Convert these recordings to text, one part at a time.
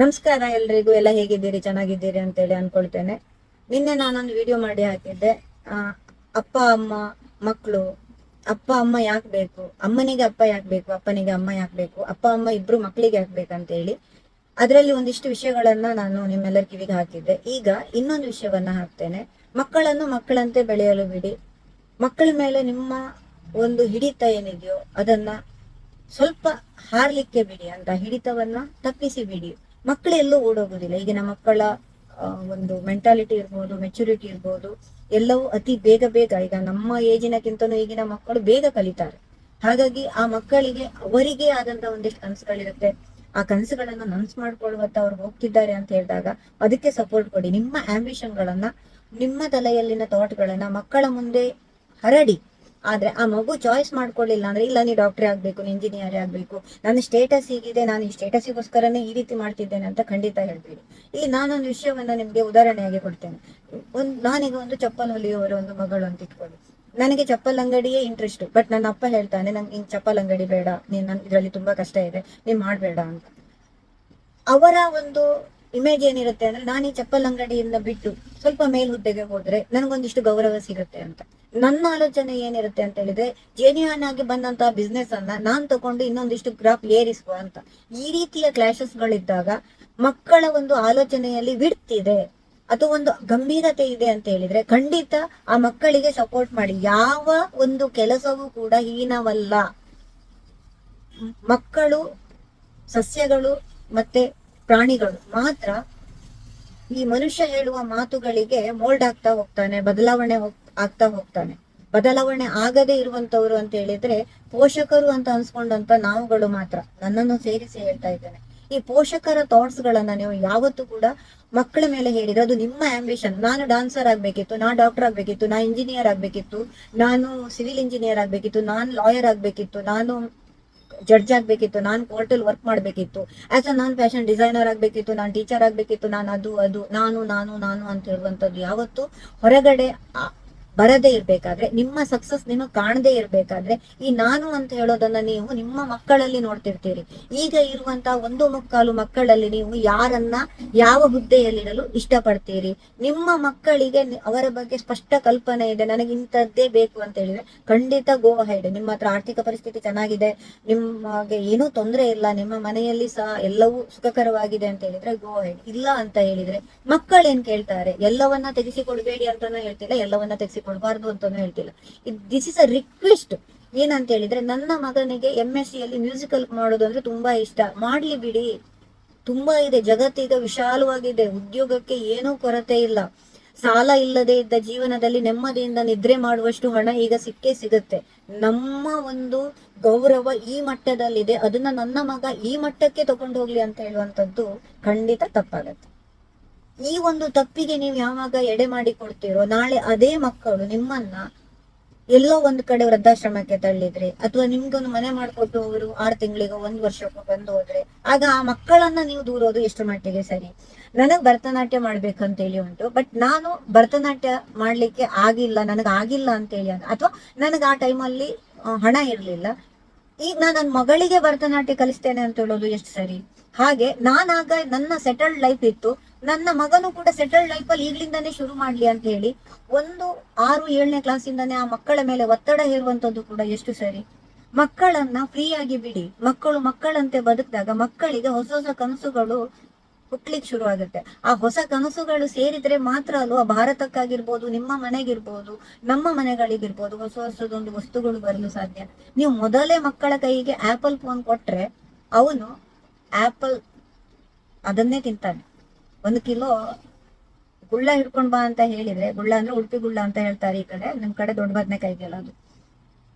ನಮಸ್ಕಾರ ಎಲ್ರಿಗೂ, ಎಲ್ಲ ಹೇಗಿದ್ದೀರಿ? ಚೆನ್ನಾಗಿದ್ದೀರಿ ಅಂತೇಳಿ ಅನ್ಕೊಳ್ತೇನೆ. ನಿನ್ನೆ ನಾನೊಂದು ವಿಡಿಯೋ ಮಾಡಿ ಹಾಕಿದ್ದೆ. ಅಪ್ಪ, ಅಮ್ಮ ಮಕ್ಕಳು ಅಪ್ಪ, ಅಮ್ಮ ಯಾಕೆ ಬೇಕು? ಅಮ್ಮನಿಗೆ ಅಪ್ಪ ಯಾಕೆ ಬೇಕು? ಅಪ್ಪನಿಗೆ ಅಮ್ಮ ಯಾಕೆ ಬೇಕು? ಅಪ್ಪ, ಅಮ್ಮ ಇಬ್ರು ಮಕ್ಕಳಿಗೆ ಯಾಕೆ ಬೇಕಂತೇಳಿ. ಅದರಲ್ಲಿ ಒಂದಿಷ್ಟು ವಿಷಯಗಳನ್ನ ನಾನು ನಿಮ್ಮೆಲ್ಲರ ಕಿವಿಗೆ ಹಾಕಿದ್ದೆ. ಈಗ ಇನ್ನೊಂದು ವಿಷಯವನ್ನ ಹಾಕ್ತೇನೆ. ಮಕ್ಕಳನ್ನು ಮಕ್ಕಳಂತೆ ಬೆಳೆಯಲು ಬಿಡಿ. ಮಕ್ಕಳ ಮೇಲೆ ನಿಮ್ಮ ಒಂದು ಹಿಡಿತ ಏನಿದೆಯೋ ಅದನ್ನ ಸ್ವಲ್ಪ ಹಾರ್ಲಿಕ್ಕೆ ಬಿಡಿ ಅಂತ, ಹಿಡಿತವನ್ನ ತಪ್ಪಿಸಿ ಬಿಡಿ. ಮಕ್ಕಳು ಎಲ್ಲೂ ಓಡೋಗುದಿಲ್ಲ ಈಗಿನ ಮಕ್ಕಳ ಒಂದು ಮೆಂಟಾಲಿಟಿ ಇರ್ಬೋದು ಮೆಚುರಿಟಿ ಇರ್ಬೋದು, ಎಲ್ಲವೂ ಅತಿ ಬೇಗ ಬೇಗ ಈಗ ನಮ್ಮ ಏಜಿನಕ್ಕಿಂತನೂ ಈಗಿನ ಮಕ್ಕಳು ಬೇಗ ಕಲಿತಾರೆ. ಹಾಗಾಗಿ ಆ ಮಕ್ಕಳಿಗೆ ಅವರಿಗೆ ಆದಂತ ಒಂದಿಷ್ಟು ಕನಸುಗಳಿರುತ್ತೆ. ಆ ಕನಸುಗಳನ್ನ ನನ್ಸ್ ಮಾಡ್ಕೊಳ್ಳುವತ್ತ ಅವ್ರು ಹೋಗ್ತಿದ್ದಾರೆ ಅಂತ ಹೇಳಿದಾಗ ಅದಕ್ಕೆ ಸಪೋರ್ಟ್ ಕೊಡಿ. ನಿಮ್ಮ ಆಂಬಿಷನ್ಗಳನ್ನ ನಿಮ್ಮ ತಲೆಯಲ್ಲಿನ ಥಾಟ್ಗಳನ್ನ ಮಕ್ಕಳ ಮುಂದೆ ಹರಡಿ. ಆದ್ರೆ ಆ ಮಗು ಚಾಯ್ಸ್ ಮಾಡ್ಕೊಳ್ಳಿಲ್ಲ ಅಂದ್ರೆ, ಇಲ್ಲ, ನೀ ಡಾಕ್ಟ್ರೇ ಆಗ್ಬೇಕು ಇಂಜಿನಿಯರ್ ಆಗ್ಬೇಕು, ನನ್ನ ಸ್ಟೇಟಸ್ ಹೀಗಿದೆ, ನಾನು ಈ ಸ್ಟೇಟಸ್ಗೋಸ್ಕರನೇ ಈ ರೀತಿ ಮಾಡ್ತಿದ್ದೇನೆ ಅಂತ ಖಂಡಿತ ಹೇಳ್ಬೇಡಿ ಇಲ್ಲಿ ನಾನೊಂದು ವಿಷಯವನ್ನ ನಿಮ್ಗೆ ಉದಾಹರಣೆಯಾಗಿ ಕೊಡ್ತೇನೆ. ಒಂದು, ನಾನೀಗ ಒಂದು ಚಪ್ಪಲ್ ಹೊಲಿಯುವವರ ಒಂದು ಮಗಳು ಅಂತ ಇಟ್ಕೊಳ್ಳಿ. ನನಗೆ ಚಪ್ಪಲ್ ಅಂಗಡಿಯೇ ಇಂಟ್ರೆಸ್ಟ್ ಬಟ್ ನನ್ನ ಅಪ್ಪ ಹೇಳ್ತಾನೆ, ನಂಗೆ ಹಿಂಗ್ ಚಪ್ಪಲ್ ಅಂಗಡಿ ಬೇಡ, ನೀನ್ ನನ್, ಇದ್ರಲ್ಲಿ ತುಂಬಾ ಕಷ್ಟ ಇದೆ, ನೀನ್ ಮಾಡಬೇಡ ಅಂತ. ಅವರ ಒಂದು ಇಮೇಜ್ ಏನಿರುತ್ತೆ ಅಂದ್ರೆ ನಾನು ಈ ಚಪ್ಪಲ್ ಅಂಗಡಿಯಿಂದ ಬಿಟ್ಟು ಸ್ವಲ್ಪ ಮೇಲ್ ಹುದ್ದೆಗೆ ಹೋದ್ರೆ ನನಗೊಂದಿಷ್ಟು ಗೌರವ ಸಿಗುತ್ತೆ ಅಂತ. ನನ್ನ ಆಲೋಚನೆ ಏನಿರುತ್ತೆ ಅಂತ ಹೇಳಿದ್ರೆ ಜೆನ್ಯೂನ್ ಆಗಿ ಬಂದಂತಹ ಬಿಸ್ನೆಸ್ ಅನ್ನ ನಾನ್ ತಗೊಂಡು ಇನ್ನೊಂದಿಷ್ಟು ಗ್ರಾಫ್ ಏರಿಸುವ ಅಂತ. ಈ ರೀತಿಯ ಕ್ಲಾಶಸ್ ಗಳಿದ್ದಾಗ ಮಕ್ಕಳ ಒಂದು ಆಲೋಚನೆಯಲ್ಲಿ ವಿಡ್ತಿದೆ. ಅಥವಾ ಒಂದು ಗಂಭೀರತೆ ಇದೆ ಅಂತ ಹೇಳಿದ್ರೆ ಖಂಡಿತ ಆ ಮಕ್ಕಳಿಗೆ ಸಪೋರ್ಟ್ ಮಾಡಿ. ಯಾವ ಒಂದು ಕೆಲಸವೂ ಕೂಡ ಹೀನವಲ್ಲ. ಮಕ್ಕಳು, ಸಸ್ಯಗಳು ಮತ್ತೆ ಪ್ರಾಣಿಗಳು ಮಾತ್ರ ಈ ಮನುಷ್ಯ ಹೇಳುವ ಮಾತುಗಳಿಗೆ ಮೋಲ್ಡ್ ಆಗ್ತಾ ಹೋಗ್ತಾನೆ, ಬದಲಾವಣೆ ಆಗ್ತಾ ಹೋಗ್ತಾನೆ. ಬದಲಾವಣೆ ಆಗದೆ ಇರುವಂತವ್ರು ಅಂತ ಹೇಳಿದ್ರೆ ಪೋಷಕರು ಅಂತ ಅನ್ಸ್ಕೊಂಡಂತ ನಾವುಗಳು ಮಾತ್ರ. ನನ್ನನ್ನು ಸೇರಿಸಿ ಹೇಳ್ತಾ ಇದ್ದೇನೆ. ಈ ಪೋಷಕರ ಥಾಟ್ಸ್ ಗಳನ್ನ ನೀವು ಯಾವತ್ತೂ ಕೂಡ ಮಕ್ಕಳ ಮೇಲೆ ಹೇಳಿದ್ರೆ ಅದು ನಿಮ್ಮ ಆಂಬಿಷನ್ ನಾನು ಡಾನ್ಸರ್ ಆಗ್ಬೇಕಿತ್ತು, ನಾ ಡಾಕ್ಟರ್ ಆಗ್ಬೇಕಿತ್ತು, ನಾ ಇಂಜಿನಿಯರ್ ಆಗ್ಬೇಕಿತ್ತು, ನಾನು ಸಿವಿಲ್ ಇಂಜಿನಿಯರ್ ಆಗ್ಬೇಕಿತ್ತು, ನಾನು ಲಾಯರ್ ಆಗ್ಬೇಕಿತ್ತು, ನಾನು ಜಡ್ಜ್ ಆಗ್ಬೇಕಿತ್ತು, ನಾನು ಕೋರ್ಟಲ್ ವರ್ಕ್ ಮಾಡ್ಬೇಕಿತ್ತು. ಆಸ್ ಅ ನಾನ್ ಫ್ಯಾಷನ್ ಡಿಸೈನರ್ ಆಗ್ಬೇಕಿತ್ತು, ನಾನು ಟೀಚರ್ ಆಗ್ಬೇಕಿತ್ತು, ನಾನು ಅದು ಅದು, ನಾನು ನಾನು ನಾನು ಅಂತ ಹೇಳುವಂಥದ್ದು ಯಾವತ್ತು ಹೊರಗಡೆ ಬರದೇ ಇರ್ಬೇಕಾದ್ರೆ, ನಿಮ್ಮ ಸಕ್ಸಸ್ ನಿಮಗೆ ಕಾಣದೇ ಇರ್ಬೇಕಾದ್ರೆ, ಈ ನಾನು ಅಂತ ಹೇಳೋದನ್ನ ನೀವು ನಿಮ್ಮ ಮಕ್ಕಳಲ್ಲಿ ನೋಡ್ತಿರ್ತೀರಿ. ಈಗ ಇರುವಂತಹ ಒಂದು ಮುಕ್ಕಾಲು ಮಕ್ಕಳಲ್ಲಿ ನೀವು ಯಾರನ್ನ ಯಾವ ಹುದ್ದೆಯಲ್ಲಿರಲು ಇಷ್ಟಪಡ್ತೀರಿ? ನಿಮ್ಮ ಮಕ್ಕಳಿಗೆ ಅವರ ಬಗ್ಗೆ ಸ್ಪಷ್ಟ ಕಲ್ಪನೆ ಇದೆ, ನನಗೆ ಇಂಥದ್ದೇ ಬೇಕು ಅಂತ ಹೇಳಿದ್ರೆ, ಖಂಡಿತ ಗೋ ಹೈಡ್ ನಿಮ್ಮ ಹತ್ರ ಆರ್ಥಿಕ ಪರಿಸ್ಥಿತಿ ಚೆನ್ನಾಗಿದೆ ನಿಮಗೆ ಏನೂ ತೊಂದರೆ ಇಲ್ಲ, ನಿಮ್ಮ ಮನೆಯಲ್ಲಿ ಸಹ ಎಲ್ಲವೂ ಸುಖಕರವಾಗಿದೆ ಅಂತ ಹೇಳಿದ್ರೆ ಗೋ ಹೈಡ್ ಇಲ್ಲ ಅಂತ ಹೇಳಿದ್ರೆ ಮಕ್ಕಳೇನ್ ಕೇಳ್ತಾರೆ? ಎಲ್ಲವನ್ನ ತೆಗೆಸಿಕೊಡ್ಬೇಡಿ ಅಂತಾನು ಹೇಳ್ತಿಲ್ಲ, ಎಲ್ಲವನ್ನ ತೆಗೆಸಿಕೊಡ್ಬಾರ್ದು ಅಂತಾನು ಹೇಳ್ತಿಲ್ಲ. ದಿಸ್ ಇಸ್ ಅ ರಿಕ್ವೆಸ್ಟ್ ಏನಂತ ಹೇಳಿದ್ರೆ ನನ್ನ ಮಗನಿಗೆ ಎಂ ಎಸ್ ಸಿ ಅಲ್ಲಿ ಮ್ಯೂಸಿಕಲ್ ಮಾಡೋದು ಅಂದ್ರೆ ತುಂಬಾ ಇಷ್ಟ. ಮಾಡ್ಲಿ ಬಿಡಿ. ತುಂಬಾ ಇದೆ, ಜಗತ್ತೀಗ ವಿಶಾಲವಾಗಿದೆ. ಉದ್ಯೋಗಕ್ಕೆ ಏನೂ ಕೊರತೆ ಇಲ್ಲ. ಸಾಲ ಇಲ್ಲದೆ ಇದ್ದ ಜೀವನದಲ್ಲಿ ನೆಮ್ಮದಿಯಿಂದ ನಿದ್ರೆ ಮಾಡುವಷ್ಟು ಹಣ ಈಗ ಸಿಕ್ಕೇ ಸಿಗುತ್ತೆ. ನಮ್ಮ ಒಂದು ಗೌರವ ಈ ಮಟ್ಟದಲ್ಲಿದೆ. ಅದನ್ನ ನನ್ನ ಮಗ ಈ ಮಟ್ಟಕ್ಕೆ ತಗೊಂಡು ಹೋಗ್ಲಿ ಅಂತ ಹೇಳುವಂತದ್ದು ಖಂಡಿತ ತಪ್ಪಾಗತ್ತೆ. ಈ ಒಂದು ತಪ್ಪಿಗೆ ನೀವು ಯಾವಾಗ ಎಡೆ ಮಾಡಿ ಕೊಡ್ತೀರೋ, ನಾಳೆ ಅದೇ ಮಕ್ಕಳು ನಿಮ್ಮನ್ನ ಎಲ್ಲೋ ಒಂದ್ ಕಡೆ ವೃದ್ಧಾಶ್ರಮಕ್ಕೆ ತಳ್ಳಿದ್ರೆ, ಅಥವಾ ನಿಮ್ಗೊಂದು ಮನೆ ಮಾಡ್ಕೊಟ್ಟು ಅವರು ಆರು ತಿಂಗಳಿಗೆ ಒಂದ್ ವರ್ಷಕ್ಕೂ ಬಂದು ಹೋದ್ರೆ ಆಗ ಆ ಮಕ್ಕಳನ್ನ ನೀವು ದೂರೋದು ಎಷ್ಟು ಮಟ್ಟಿಗೆ ಸರಿ? ನನಗ್ ಭರತನಾಟ್ಯ ಮಾಡ್ಬೇಕಂತ ಹೇಳಿ ಉಂಟು, ಬಟ್ ನಾನು ಭರತನಾಟ್ಯ ಮಾಡ್ಲಿಕ್ಕೆ ಆಗಿಲ್ಲ, ನನಗ್ ಆಗಿಲ್ಲ ಅಂತ ಹೇಳಿ ಅಥವಾ ನನಗ್ ಆ ಟೈಮಲ್ಲಿ ಹಣ ಇರ್ಲಿಲ್ಲ. ಈಗ ನಾನು ನನ್ನ ಮಗಳಿಗೆ ಭರತನಾಟ್ಯ ಕಲಿಸ್ತೇನೆ ಅಂತ ಹೇಳೋದು ಎಷ್ಟು ಸರಿ? ಹಾಗೆ ನಾನಾಗ ನನ್ನ ಸೆಟಲ್ಡ್ ಲೈಫ್ ಇತ್ತು ನನ್ನ ಮಗನು ಕೂಡ ಸೆಟಲ್ಡ್ ಲೈಫ್ ಅಲ್ಲಿ ಈಗ್ಲಿಂದಾನೇ ಶುರು ಮಾಡ್ಲಿ ಅಂತ ಹೇಳಿ ಒಂದು ಆರು, ಏಳನೇ ಕ್ಲಾಸಿಂದಾನೇ ಆ ಮಕ್ಕಳ ಮೇಲೆ ಒತ್ತಡ ಹೇರುವಂತದ್ದು ಕೂಡ ಎಷ್ಟು ಸರಿ. ಮಕ್ಕಳನ್ನ ಫ್ರೀ ಆಗಿ ಬಿಡಿ. ಮಕ್ಕಳು ಮಕ್ಕಳಂತೆ ಬದುಕಿದಾಗ ಮಕ್ಕಳಿಗೆ ಹೊಸ ಹೊಸ ಕನಸುಗಳು ಹುಟ್ಲಿಕ್ಕೆ ಶುರು ಆಗುತ್ತೆ. ಆ ಹೊಸ ಕನಸುಗಳು ಸೇರಿದ್ರೆ ಮಾತ್ರ ಅಲ್ವಾ ಭಾರತಕ್ಕಾಗಿರ್ಬೋದು, ನಿಮ್ಮ ಮನೆಗಿರ್ಬೋದು, ನಮ್ಮ ಮನೆಗಳಿಗಿರ್ಬೋದು ಹೊಸ ಹೊಸದೊಂದು ವಸ್ತುಗಳು ಬರಲು ಸಾಧ್ಯ. ನೀವು ಮೊದಲೇ ಮಕ್ಕಳ ಕೈಗೆ ಆಪಲ್ ಫೋನ್ ಕೊಟ್ರೆ ಅವನು ಆಪಲ್ ಅದನ್ನೇ ತಿಂತಾನೆ. ಒಂದು ಕಿಲೋ ಗುಳ್ಳ ಹಿಡ್ಕೊಂಡ್ ಬಾ ಅಂತ ಹೇಳಿದ್ರೆ, ಗುಳ್ಳ ಅಂದ್ರೆ ಉಡುಪಿ ಗುಳ್ಳ ಅಂತ ಹೇಳ್ತಾರೆ ಈ ಕಡೆ, ನಿಮ್ ಕಡೆ ದೊಡ್ಡ ಬದನೆಕಾಯಿಗೆಲ್ಲ ಅದು.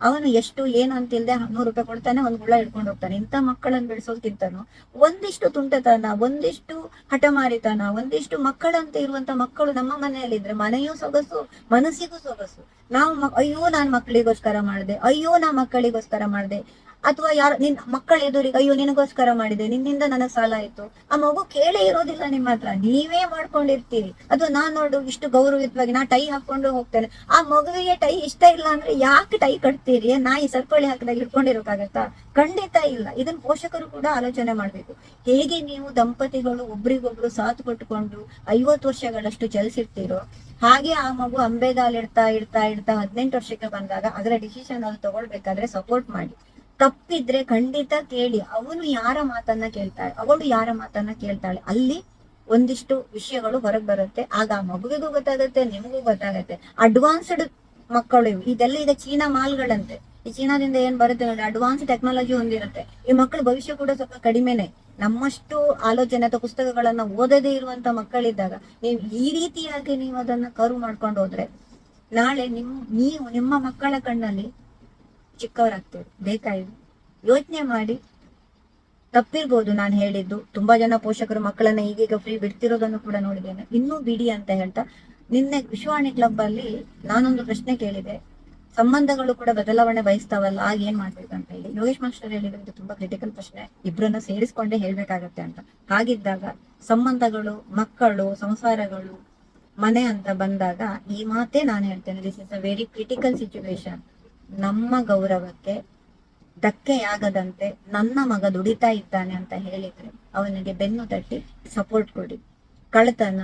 ಅವನು ಎಷ್ಟು ಏನು ಅಂತಿಲ್ದೆ ನೂರು ರೂಪಾಯಿ ಕೊಡ್ತಾನೆ, ಒಂದ್ ಗುಳ್ಳ ಹಿಡ್ಕೊಂಡು ಹೋಗ್ತಾನೆ. ಇಂಥ ಮಕ್ಕಳನ್ನ ಬೆಳೆಸೋದ್ಕಿಂತನೂ ಒಂದಿಷ್ಟು ತುಂಟತನ, ಒಂದಿಷ್ಟು ಹಠಮಾರಿತನ, ಒಂದಿಷ್ಟು ಮಕ್ಕಳಂತ ಇರುವಂತ ಮಕ್ಕಳು ನಮ್ಮ ಮನೆಯಲ್ಲಿದ್ರೆ ಮನೆಯೂ ಸೊಗಸು, ಮನಸ್ಸಿಗೂ ಸೊಗಸು. ನಾವು ಅಯ್ಯೋ, ನಾನ್ ಮಕ್ಕಳಿಗೋಸ್ಕರ ಮಾಡಿದೆ, ಅಯ್ಯೋ ನಾ ಮಕ್ಕಳಿಗೋಸ್ಕರ ಮಾಡಿದೆ. ಅಥವಾ ಯಾರ, ನಿನ್ ಮಕ್ಕಳ ಎದುರಿಗೆ, ಅಯ್ಯೋ, ನಿನಗೋಸ್ಕರ ಮಾಡಿದೆ, ನಿನ್ನಿಂದ ನನಗ್ ಸಾಲ ಆಯ್ತು. ಆ ಮಗು ಕೇಳೇ ಇರೋದಿಲ್ಲ ನಿಮ್ಮ ಹತ್ರ. ನೀವೇ ಮಾಡ್ಕೊಂಡಿರ್ತೀರಿ. ಅಥವಾ ನಾನ್ ನೋಡು, ಇಷ್ಟು ಗೌರವಯುತವಾಗಿ ನಾ ಟೈ ಹಾಕೊಂಡು ಹೋಗ್ತೇನೆ. ಆ ಮಗುವಿಗೆ ಟೈ ಇಷ್ಟ ಇಲ್ಲ ಅಂದ್ರೆ ಯಾಕೆ ಟೈ ಕಟ್ತೀರಿ? ನಾಯಿ ಸರ್ಪಳಿ ಹಾಕಿದಾಗ ಇಟ್ಕೊಂಡಿರೋಕ್ಕಾಗತ್ತಾ ಖಂಡಿತ ಇಲ್ಲ. ಇದನ್ನ ಪೋಷಕರು ಕೂಡ ಆಲೋಚನೆ ಮಾಡ್ಬೇಕು. ಹೇಗೆ ನೀವು ದಂಪತಿಗಳು ಒಬ್ರಿಗೊಬ್ರು ಸಾಥ್ ಕೊಟ್ಟುಕೊಂಡು ಐವತ್ತು ವರ್ಷಗಳಷ್ಟು ಚಲಿಸಿರ್ತೀರೋ ಹಾಗೆ ಆ ಮಗು ಅಂಬೆಗಾಲ್ ಇಡ್ತಾ ಇಡ್ತಾ ಇಡ್ತಾ ಹದಿನೆಂಟು ವರ್ಷಕ್ಕೆ ಬಂದಾಗ ಅದರ ಡಿಸಿಷನ್ ಅಲ್ಲಿ ತಗೊಳ್ಬೇಕಾದ್ರೆ ಸಪೋರ್ಟ್ ಮಾಡಿ. ತಪ್ಪಿದ್ರೆ ಖಂಡಿತ ಕೇಳಿ. ಅವನು ಯಾರ ಮಾತನ್ನ ಕೇಳ್ತಾಳೆ? ಅವಳು ಯಾರ ಮಾತನ್ನ ಕೇಳ್ತಾಳೆ? ಅಲ್ಲಿ ಒಂದಿಷ್ಟು ವಿಷಯಗಳು ಹೊರಗೆ ಬರುತ್ತೆ. ಆಗ ಆ ಮಗುವಿಗೂ ಗೊತ್ತಾಗುತ್ತೆ, ನಿಮಗೂ ಗೊತ್ತಾಗುತ್ತೆ. ಅಡ್ವಾನ್ಸ್ಡ್ ಮಕ್ಕಳು ಇದೆಲ್ಲ ಈಗ ಚೀನಾ ಮಾಲ್ಗಳಂತೆ. ಈ ಚೀನಾದಿಂದ ಏನ್ ಬರುತ್ತೆ ನೋಡಿ ಅಡ್ವಾನ್ಸ್ ಟೆಕ್ನಾಲಜಿ ಹೊಂದಿರುತ್ತೆ. ಈ ಮಕ್ಕಳ ಭವಿಷ್ಯ ಕೂಡ ಸ್ವಲ್ಪ ಕಡಿಮೆನೆ. ನಮ್ಮಷ್ಟು ಆಲೋಚನೆ ಅಥವಾ ಪುಸ್ತಕಗಳನ್ನ ಓದದೇ ಇರುವಂತ ಮಕ್ಕಳಿದ್ದಾಗ, ನೀವು ಈ ರೀತಿಯಾಗಿ ನೀವು ಅದನ್ನ ಕರು ಮಾಡ್ಕೊಂಡು ಹೋದ್ರೆ, ನಾಳೆ ನಿಮ್, ನೀವು ನಿಮ್ಮ ಮಕ್ಕಳ ಕಣ್ಣಲ್ಲಿ ಚಿಕ್ಕವರಾಗ್ತೀರಿ ಬೇಕಾಗಿದೆ ಯೋಚನೆ ಮಾಡಿ. ತಪ್ಪಿರ್ಬೋದು, ನಾನು ಹೇಳಿದ್ದು. ತುಂಬಾ ಜನ ಪೋಷಕರು ಮಕ್ಕಳನ್ನ ಈಗೀಗ ಫ್ರೀ ಬಿಡ್ತಿರೋದನ್ನು ಕೂಡ ನೋಡಿದ್ದೇನೆ. ಇನ್ನೂ ಬಿಡಿ ಅಂತ ಹೇಳ್ತಾ, ನಿನ್ನೆ ವಿಶ್ವವಾಣಿ ಕ್ಲಬ್ ಅಲ್ಲಿ ನಾನೊಂದು ಪ್ರಶ್ನೆ ಕೇಳಿದೆ. ಸಂಬಂಧಗಳು ಕೂಡ ಬದಲಾವಣೆ ಬಯಸ್ತಾವಲ್ಲ, ಆಗ ಏನ್ ಅಂತ ಹೇಳಿ. ಯೋಗೇಶ್ ಮಾಸ್ಟರ್ ಹೇಳಿದ್ರೆ ತುಂಬಾ ಕ್ರಿಟಿಕಲ್ ಪ್ರಶ್ನೆ. ಇಬ್ಬರನ್ನ ಸೇರಿಸ್ಕೊಂಡೇ ಹೇಳ್ಬೇಕಾಗತ್ತೆ ಅಂತ. ಹಾಗಿದ್ದಾಗ, ಸಂಬಂಧಗಳು, ಮಕ್ಕಳು, ಸಂಸಾರಗಳು, ಮನೆ ಅಂತ ಬಂದಾಗ ಈ ಮಾತೇ ನಾನು ಹೇಳ್ತೇನೆ. This is a very critical situation ನಮ್ಮ ಗೌರವಕ್ಕೆ ಧಕ್ಕೆಯಾಗದಂತೆ ನನ್ನ ಮಗ ದುಡಿತಾ ಇದ್ದಾನೆ ಅಂತ ಹೇಳಿದ್ರೆ ಅವನಿಗೆ ಬೆನ್ನು ತಟ್ಟಿ ಸಪೋರ್ಟ್ ಕೊಡಿ. ಕಳ್ಳತನ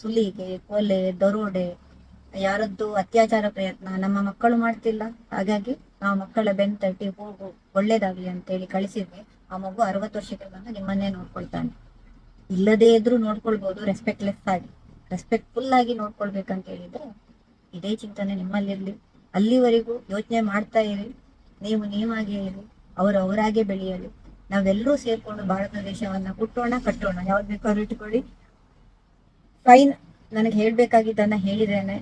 ಸುಲಿಗೆ, ಕೊಲೆ, ದರೋಡೆ, ಯಾರದ್ದು ಅತ್ಯಾಚಾರ ಪ್ರಯತ್ನ ನಮ್ಮ ಮಕ್ಕಳು ಮಾಡ್ತಿಲ್ಲ. ಹಾಗಾಗಿ ನಾವು ಮಕ್ಕಳ ಬೆನ್ನು ತಟ್ಟಿ ಹೋಗು, ಒಳ್ಳೇದಾಗ್ಲಿ ಅಂತೇಳಿ ಕಳಿಸಿದ್ರೆ ಆ ಮಗು ಅರವತ್ತು ವರ್ಷಕ್ಕೆ ಬಂದು ನಿಮ್ಮನ್ನೇ ನೋಡ್ಕೊಳ್ತಾನೆ. ಇಲ್ಲದೇ ಇದ್ರೂ ನೋಡ್ಕೊಳ್ಬಹುದು ರೆಸ್ಪೆಕ್ಟ್ಲೆಸ್ ಆಗಿ. ರೆಸ್ಪೆಕ್ಟ್ಫುಲ್ ಆಗಿ ನೋಡ್ಕೊಳ್ಬೇಕಂತ ಹೇಳಿದ್ರೆ ಇದೇ ಚಿಂತನೆ ನಿಮ್ಮಲ್ಲಿರ್ಲಿ. ಅಲ್ಲಿವರೆಗೂ ಯೋಚನೆ ಮಾಡ್ತಾ ಇರಿ. ನೀವು ನೀವಾಗೇ ಇರಿ. ಅವರು ಅವರಾಗೆ ಬೆಳೆಯಲಿ. ನಾವೆಲ್ಲರೂ ಸೇರ್ಕೊಂಡು ಭಾರತ ದೇಶವನ್ನ ಕುಟ್ಟೋಣ ಕಟ್ಟೋಣ. ಯಾವ್ದು ಬೇಕಾದ್ರೂ ಇಟ್ಕೊಳ್ಳಿ. ಫೈನ್ ನನಗೆ ಹೇಳ್ಬೇಕಾಗಿದ್ದನ್ನ ಹೇಳಿದ್ದೇನೆ.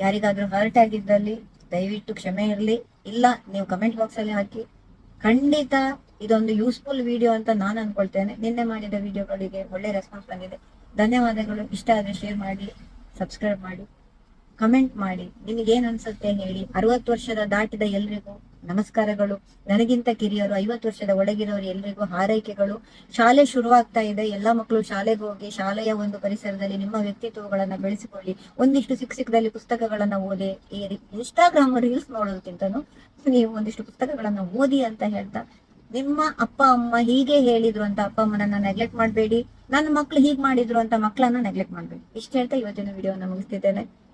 ಯಾರಿಗಾದ್ರೂ ಹರ್ಟ್ ಆಗಿದ್ದಲ್ಲಿ ದಯವಿಟ್ಟು ಕ್ಷಮೆ ಇರಲಿ. ಇಲ್ಲ, ನೀವು ಕಮೆಂಟ್ ಬಾಕ್ಸ್ ಅಲ್ಲಿ ಹಾಕಿ. ಖಂಡಿತ ಇದೊಂದು ಯೂಸ್ಫುಲ್ ವಿಡಿಯೋ ಅಂತ ನಾನು ಅನ್ಕೊಳ್ತೇನೆ. ನಿನ್ನೆ ಮಾಡಿದ ವಿಡಿಯೋಗಳಿಗೆ ಒಳ್ಳೆ ರೆಸ್ಪಾನ್ಸ್ ಬಂದಿದೆ. ಧನ್ಯವಾದಗಳು. ಇಷ್ಟ ಆದ್ರೆ ಶೇರ್ ಮಾಡಿ ಸಬ್ಸ್ಕ್ರೈಬ್ ಮಾಡಿ. ಕಮೆಂಟ್ ಮಾಡಿ. ನಿಮಗೆ ಏನ್ ಅನ್ಸುತ್ತೆ ಹೇಳಿ. ಅರವತ್ತು ವರ್ಷದ ದಾಟಿದ ಎಲ್ರಿಗೂ ನಮಸ್ಕಾರಗಳು. ನನಗಿಂತ ಕಿರಿಯರು, ಐವತ್ತು ವರ್ಷದ ಒಳಗಿರೋರು ಎಲ್ರಿಗೂ ಹಾರೈಕೆಗಳು. ಶಾಲೆ ಶುರುವಾಗ್ತಾ ಇದೆ. ಎಲ್ಲಾ ಮಕ್ಕಳು ಶಾಲೆಗೆ ಹೋಗಿ ಶಾಲೆಯ ಒಂದು ಪರಿಸರದಲ್ಲಿ ನಿಮ್ಮ ವ್ಯಕ್ತಿತ್ವಗಳನ್ನ ಬೆಳೆಸಿಕೊಳ್ಳಿ. ಒಂದಿಷ್ಟು ಸಿಕ್ ಸಿಕ್ಕದಲ್ಲಿ ಪುಸ್ತಕಗಳನ್ನ ಓದಿ ಈ ಇನ್ಸ್ಟಾಗ್ರಾಮ್ ರೀಲ್ಸ್ ನೋಡೋದಕ್ಕಿಂತನೂ ನೀವು ಒಂದಿಷ್ಟು ಪುಸ್ತಕಗಳನ್ನ ಓದಿ ಅಂತ ಹೇಳ್ತಾ, ನಿಮ್ಮ ಅಪ್ಪ, ಅಮ್ಮ ಹೀಗೆ ಹೇಳಿದ್ರು ಅಂತ ಅಪ್ಪ, ಅಮ್ಮನನ್ನ ನೆಗ್ಲೆಕ್ಟ್ ಮಾಡಬೇಡಿ. ನನ್ನ ಮಕ್ಳು ಹೀಗ್ ಮಾಡಿದ್ರು ಅಂತ ಮಕ್ಕಳನ್ನ ನೆಗ್ಲೆಕ್ಟ್ ಮಾಡಬೇಡಿ. ಇಷ್ಟ ಹೇಳ್ತಾ ಇವತ್ತಿನ ವಿಡಿಯೋನ ಮುಗಿಸ್ತಿದ್ದೇನೆ.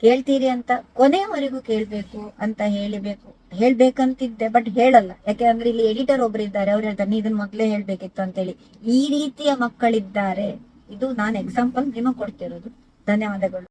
ಕೇಳ್ತೀರಿ ಅಂತ ಕೊನೆಯವರೆಗೂ ಕೇಳ್ಬೇಕು ಅಂತ ಹೇಳಿಬೇಕು. ಹೇಳ್ಬೇಕಂತಿದ್ದೆ ಬಟ್ ಹೇಳಲ್ಲ. ಯಾಕೆಂದ್ರೆ ಇಲ್ಲಿ ಎಡಿಟರ್ ಒಬ್ರು ಇದ್ದಾರೆ, ಅವ್ರು ಹೇಳ್ತಾರೆ ಇದನ್ನ ಮೊದ್ಲೇ ಹೇಳ್ಬೇಕಿತ್ತು ಅಂತೇಳಿ. ಈ ರೀತಿಯ ಮಕ್ಕಳಿದ್ದಾರೆ. ಇದು ನಾನು ಎಕ್ಸಾಂಪಲ್ ನಿಮಗೆ ಕೊಡ್ತಿರೋದು. ಧನ್ಯವಾದಗಳು.